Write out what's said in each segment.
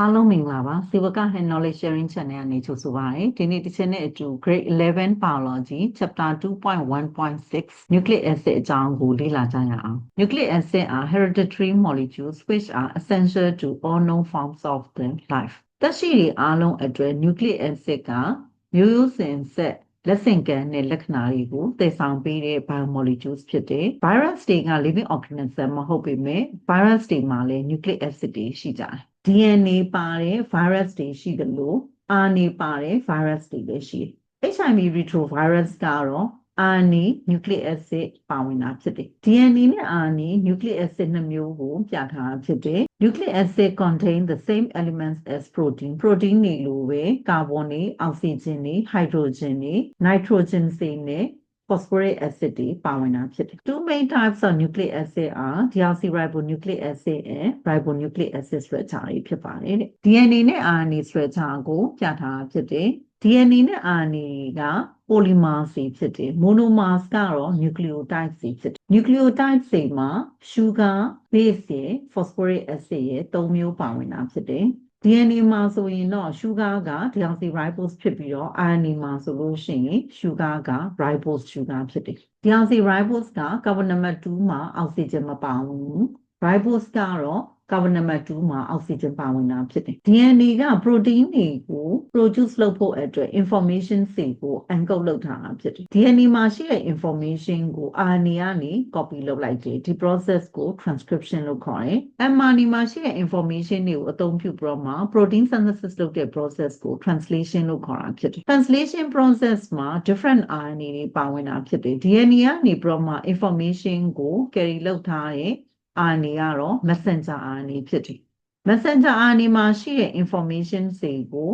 အားလုံးမင်္ဂလာပါစေဝက and knowledge sharing channel to grade 11 biology chapter 2.1.6 nucleic acid အကြောင်းကိုလေ့လာကြရအောင် nucleic acid are hereditary molecules which are essential to all known forms of the life သက်ရှိတွေအားလုံးအတွက် nucleic acid ကမျိုးရိုးစင်ဆက်လက်ဆင့်ကမ်းတဲ့လက္ခဏာတွေကိုသယ်ဆောင်ပေးတဲ့ biomolecules ဖြစ်တယ်။ virus တွေက living organism မဟုတ်ပေမဲ့ virus တွေမှာလည်း nucleic acid တွေရှိကြတယ်။ DNA ပါတဲ့ virus တွေရှိသလို RNA ပါတဲ့ virus တွေလည်းရှိတယ်။ HIV retrovirus ကတော့ RNA nucleic acid ပါဝင်တာဖြစ်တယ် DNA နဲ့ RNA nucleic acid နှစ်မျိုးကိုပြထားတာဖြစ်တယ် nucleic acid contain the same elements as protein protein တွေလိုပဲ carbon တွေ oxygen တွေ hydrogen တွေ nitrogen တွေနဲ့ phosphoric acid တွေပါဝင်တာဖြစ်တယ် two main types of nucleic acid are deoxyribonucleic acid and ribonucleic acid structure တွေဖြစ်ပါတယ်တဲ့ DNA နဲ့ RNA structure ကိုပြထားတာဖြစ်တယ် DNA နဲ့ RNA က polymers တွေဖြစ်တယ် monomers ကတော့ nucleotides တွေဖြစ်တယ် nucleotides တွေမှာ sugar base ရယ် phosphoric acid ရယ်သုံးမျိုးပါဝင်တာဖြစ်တယ် DNA မှာဆိုရင်တော့ sugar က deoxyribose ဖြစ်ပြီးတော့ RNA မှာဆိုလို့ရှိရင် sugar က ribose sugar ဖြစ်တယ် deoxyribose က carbon number 2မှာ oxygen မပါဘူး ribose ကတော့ကာဗနံပါတ်2မှာအောက်ဆီဂျင်ပါဝင်တာဖြစ်တယ် DNA က protein တွေကို produce လုပ်ဖို့အတွက် information စီကို encode လုပ်ထားတာဖြစ်တယ် DNA မှာရှိတဲ့ information ကို RNA ကနေ copy လုပ်လိုက်တယ်ဒီ process ကို transcription လို့ခေါ်တယ် mRNA မှာရှိတဲ့ information တွေကိုအသုံးပြုပြီးတော့မှ protein synthesis လုပ်တဲ့ process ကို translation လို့ခေါ်တာဖြစ်တယ် translation process မှာ different RNA တွေပါဝင်တာဖြစ်တယ် DNA ကနေပြီးတော့မှ information ကို carry လုပ်ထားတဲ့ RNA ကတော့ messenger RNA ဖြစ်တယ် messenger RNA မှာရှိတဲ့ information တွေကို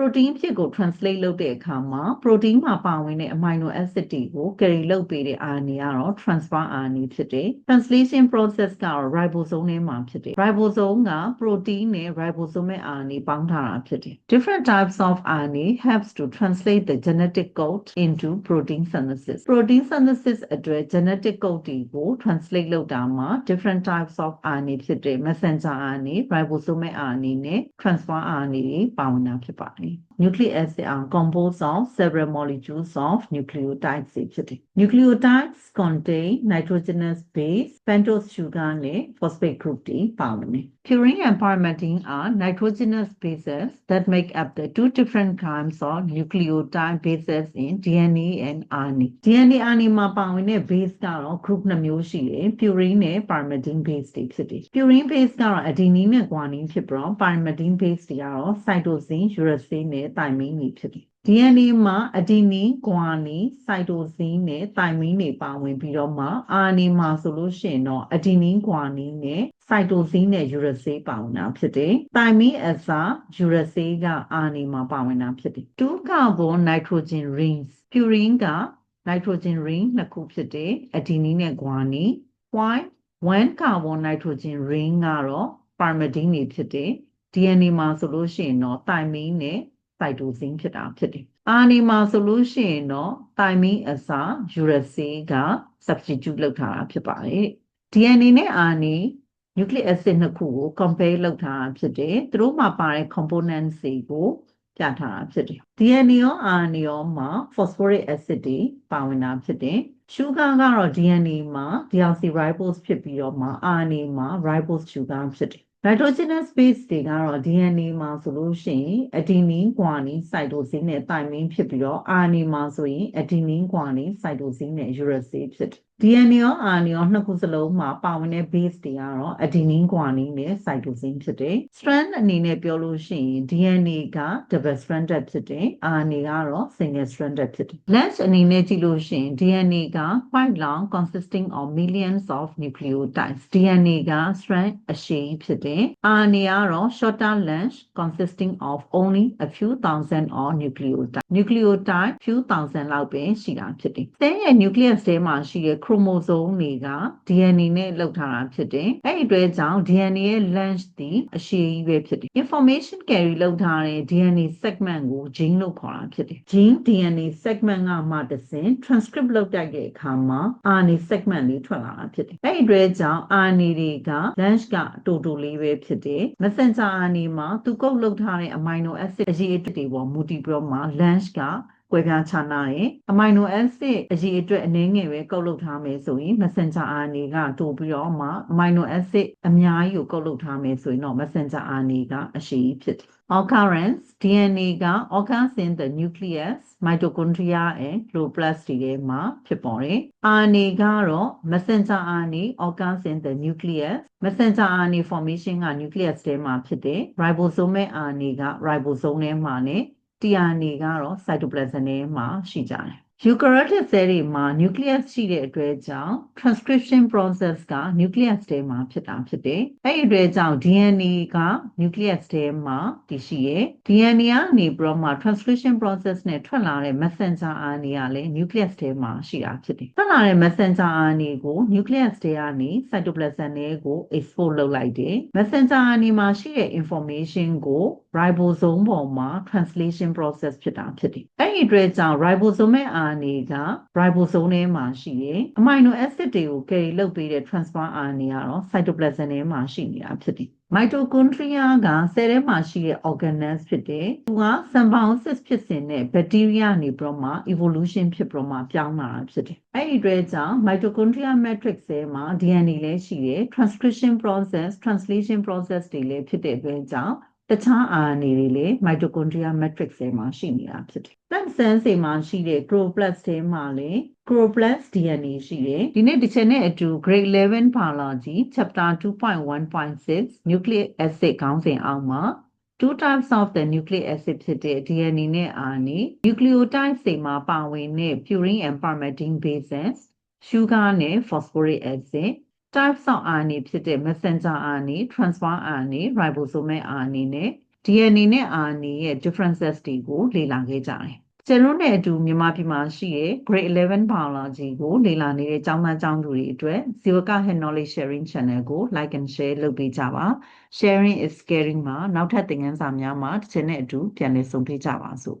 protein ဖြစ်ကို translate လုပ်တဲ့အခါမှာ protein မှာပါဝင်တဲ့ amino acid တွေကို carry လုပ်ပေးတဲ့ RNA ကတော့ transfer RNA ဖြစ်တယ်။ translation process ကတော့ ribosome ထဲမှာဖြစ်တယ်။ ribosome က protein နဲ့ ribosomal RNA ပေါင်းထားတာဖြစ်တယ်။ different types of RNA helps to translate the genetic code into protein synthesis. protein synthesis အတွက် genetic code တွေကို translate လုပ်တာမှာ different types of RNA ဖြစ်တဲ့ messenger RNA, ribosomal RNA နဲ့ transfer RNA တွေပါဝင်တာဖြစ်ပါတယ် happy nucleic acid are composed of several molecules of nucleotides တွေဖြစ်တယ် nucleotides contain nitrogenous base pentose sugar and phosphate group တွေပါဝင်တယ် purine and pyrimidine are nitrogenous bases that make up the two different kinds of nucleotide bases in DNA and RNA DNA RNA မှာပါဝင်တဲ့ base ကတော့ group နှစ်မျိုးရှိတယ် purine နဲ့ pyrimidine base တွေဖြစ်တယ် purine base ကတော့ adenine နဲ့ guanine ဖြစ်ပြီးတော့ pyrimidine base တွေကတော့ cytosine uracil တဲ့တိုင်မင်းတွေဖြစ်တယ် DNA မှာအဒီနင်၊ဂွာနင်၊စိုက်တိုဇင်းနဲ့တိုင်မင်းတွေပါဝင်ပြီးတော့မှ RNA မှာဆိုလို့ရှိရင်တော့အဒီနင်၊ဂွာနင်နဲ့စိုက်တိုဇင်းနဲ့ယူရဆေးပါဝင်တာဖြစ်တယ်။တိုင်မင်းအစားယူရဆေးက RNA မှာပါဝင်တာဖြစ်တယ်။တူကာဘွန်နိုက်ထရိုဂျင်ရင်း၊ပြူရင်းကနိုက်ထရိုဂျင်ရင်းနှစ်ခုဖြစ်တယ်။အဒီနင်နဲ့ဂွာနင်။ white 1ကာဘွန်နိုက်ထရိုဂျင်ရင်းကတော့ပါမဒင်းတွေဖြစ်တယ်။ DNA မှာဆိုလို့ရှိရင်တော့တိုင်မင်းနဲ့ cytosine ဖြစ်တာဖြစ်တယ်အာနီမှာဆိုလို့ရှိရင်တော့ thymine အစား uracil က substitute လုပ်ထားတာဖြစ်ပါတယ် DNA နဲ့ RNA nucleic acid နှစ်ခုကို compare လုပ်ထားတာဖြစ်တယ်သူတို့မှာပါတဲ့ components တွေကိုပြထားတာဖြစ်တယ် DNA ရော RNA ရောမှာ phosphoric acid တွေပါဝင်တာဖြစ်တယ် sugar ကတော့ DNA မှာ deoxyribose ဖြစ်ပြီးတော့မှ RNA မှာ ribose sugar ဖြစ်တယ် nitrogenous base တွေကတော့ DNA မှာဆိုလို့ရှိရင် adenine guanine cytosine နဲ့ thymine ဖြစ်ပြီးတော့ RNA မှာဆိုရင် adenine guanine cytosine နဲ့ uracil ဖြစ်တယ် DNA ရော RNA ရောနှစ်ခုစလုံးမှာပါဝင်တဲ့ base တွေကတော့ adenine guanine နဲ့ cytosine ဖြစ်တယ်။ strand အနေနဲ့ပြောလို့ရှိရင် DNA က double stranded ဖြစ်တယ်။ RNA ကတော့ single stranded ဖြစ်တယ်။ length အနေနဲ့ကြည့်လို့ရှိရင် DNA က quite long consisting of millions of nucleotides DNA က strand အရှည်ဖြစ်တယ်။ RNA ကတော့ shorter length consisting of only a few thousand of nucleotides nucleotide few thousand လောက်ပဲရှိတာဖြစ်တယ်။ဆဲရဲ့ nucleus ထဲမှာရှိတဲ့ chromosome တွေက DNA နဲ့လောက်ထားတာဖြစ်တယ်။အဲ့ဒီအတွက်ကြောင့် DNA ရဲ့ length သည်အရှည်ကြီးပဲဖြစ်တယ်။ information carry လောက်ထားတဲ့ DNA segment ကို gene လို့ခေါ်တာဖြစ်တယ်။ gene DNA segment ကမှတစ်စင် transcript လောက်တိုက်တဲ့အခါမှာ RNA segment လေးထွက်လာတာဖြစ်တယ်။အဲ့ဒီအတွက်ကြောင့် RNA တွေက length ကတူတူလေးပဲဖြစ်တယ်။ messenger RNA မှာသူကုတ်လောက်ထားတဲ့ amino acid အရည်အသွေးတွေပေါ်မူတည်ပြီးတော့မှ length ကကွဲပြားခြားနားတယ်။ amino acid အရေအတွက်အနည်းငယ်ပဲကုတ်လုပ်ထားမယ်ဆိုရင် messenger RNA ကတိုးပြီးတော့မှ amino acid အများကြီးကိုကုတ်လုပ်ထားမယ်ဆိုရင်တော့ messenger RNA ကအရှိဖြစ်တယ်။ occurrence DNA က occurs in the nucleus, mitochondria and chloroplast တွေထဲမှာ ဖြစ်ပေါ်တယ်။ RNA ကတော့ messenger RNA occurs in the nucleus, messenger RNA formation က nucleus ထဲမှာဖြစ်တယ်။ ribosomal RNA က ribosome ထဲမှာ ਨੇ tRNA ကတော့ cytoplasm ထဲမှာရှိကြတယ် eukaryotic cell တွေမှာ nucleus ရှိတဲ့အတွက်ကြောင့် transcription process က nucleus ထဲမှာဖြစ်တာဖြစ်တယ်။အဲဒီအတွက်ကြောင့် DNA က nucleus ထဲမှာ တည်ရှိရဲ့ DNA ကနေပြီးတော့မှ transcription process နဲ့ထွက်လာတဲ့ messenger RNA ကလည်း nucleus ထဲမှာရှိတာဖြစ်တယ်။ထွက်လာတဲ့ messenger RNA ကို nucleus ထဲကနေ cytoplasm ထဲကို export လုပ်လိုက်တယ်။ messenger RNA မှာရှိတဲ့ information ကို ribosome ပေါ်မှာ translation process ဖြစ်တာဖြစ်တယ်။အဲ့ဒီအတွက်ကြောင့် ribosome ရဲ့ RNA က ribosome ထဲမှာရှိတယ်။ amino acid တွေကိုကယ်ရီလုပ်ပေးတဲ့ transfer RNA ကတော့ cytoplasm ထဲမှာရှိနေတာဖြစ်တယ်။ mitochondria ကဆဲလ်ထဲမှာရှိတဲ့ organelles ဖြစ်တယ်။သူက symbiosis ဖြစ်စဉ်နဲ့ bacteria နေပြီးတော့မှ evolution ဖြစ်ပြီးတော့မှပြောင်းလာတာဖြစ်တယ်။အဲ့ဒီအတွက်ကြောင့် mitochondria matrix ထဲမှာ DNA လည်းရှိတယ်။ transcription process, translation process တွေလည်းဖြစ်တဲ့အတွက်ကြောင့်တခြား RNA တွေလည်း mitochondrial matrix ထဲမှာရှိနေတာဖြစ်တယ်။ plant cell တွေမှာရှိတဲ့ chloroplast ထဲမှာလည်း chloroplast DNA ရှိတယ်။ဒီနေ့တစ်ချက်နဲ့အတူ grade 11 biology chapter 2.1.6 nucleic acid ခေါင်းစဉ်အောက်မှာ two types of the nucleic acid ဖြစ်တဲ့ DNA နဲ့ RNA nucleotides တွေမှာပါဝင်တဲ့ purine and pyrimidine bases sugar နဲ့ phosphoric acid types of RNA ဖြစ်တဲ့ messenger RNA, transfer RNA, ribosomal RNA နဲ့ DNA နဲ့ RNA ရဲ့ differences တွေကိုလေ့လာခဲ့ကြတယ်။ကျွန်တော်နဲ့အတူမြန်မာပြည်မှာရှိတဲ့ Grade 11 Biology ကိုလေ့လာနေတဲ့ကျောင်းသားကျောင်းသူတွေအတွက် Ziwaka Head Knowledge Sharing Channel ကို like and share လုပ်ပေးကြပါ။ Sharing is caring မှာနောက်ထပ်သင်ခန်းစာများမှာတစ်ချိန်နဲ့အတူပြန်လည်ဆုံတွေ့ကြပါစို့။